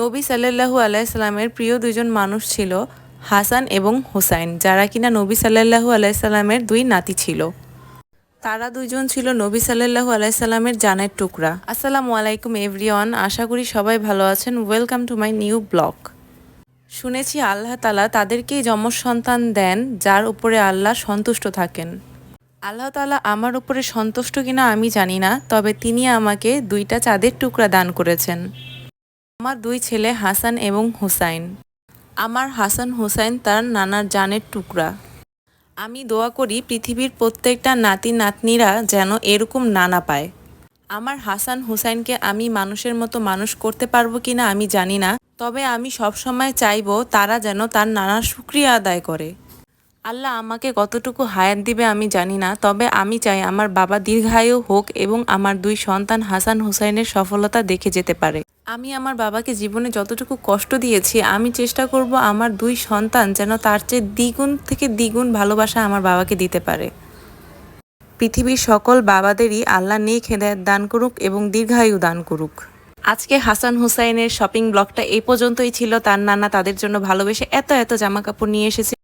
নবী সাল্লাল্লাহু আলাইসাল্লামের প্রিয় দুজন মানুষ ছিল হাসান এবং হুসাইন, যারা কিনা নবী সাল্লাল্লাহু আলাইসাল্লামের দুই নাতি ছিল। তারা দুইজন ছিল নবী সাল্লাল্লাহু আলাইসাল্লামের জানের টুকরা। আসসালামু আলাইকুম এভরিওয়ান, আশা করি সবাই ভালো আছেন। Welcome to my new blog. শুনেছি আল্লাহ তালা তাদেরকেই যমজ সন্তান দেন, যার উপরে আল্লাহ সন্তুষ্ট থাকেন। আল্লাহ তালা আমার উপরে সন্তুষ্ট কিনা আমি জানি না, তবে তিনি আমাকে দুইটা চাঁদের টুকরা দান করেছেন। আমার দুই ছেলে হাসান এবং হুসাইন। আমার হাসান হুসাইন তার নানার জানের টুকরা। আমি দোয়া করি পৃথিবীর প্রত্যেকটা নাতি নাতনিরা যেন এরকম নানা পায়। আমার হাসান হুসাইনকে আমি মানুষের মতো মানুষ করতে পারব কিনা আমি জানি না, তবে আমি সবসময় চাইব তারা যেন তার নানার শুক্রিয়া আদায় করে। আল্লাহ আমাকে কতটুকু হায়াত দিবে আমি জানি না, তবে আমি চাই আমার বাবা দীর্ঘায়ু হোক এবং আমার দুই সন্তান হাসান হুসাইনের সফলতা দেখে যেতে পারে। আমি আমার বাবাকে জীবনে যতটুকু কষ্ট দিয়েছি, আমি চেষ্টা করব আমার দুই সন্তান যেন তার চেয়ে দ্বিগুণ থেকে দ্বিগুণ ভালোবাসা আমার বাবাকে দিতে পারে। পৃথিবীর সকল বাবাদেরই আল্লাহ নেক হেদায়ত দান করুক এবং দীর্ঘায়ু দান করুক। আজকে হাসান হুসাইনের শপিং ব্লগটা এই পর্যন্তই ছিল। তার নানা তাদের জন্য ভালোবেসে এত এত জামা কাপড় নিয়ে এসেছে।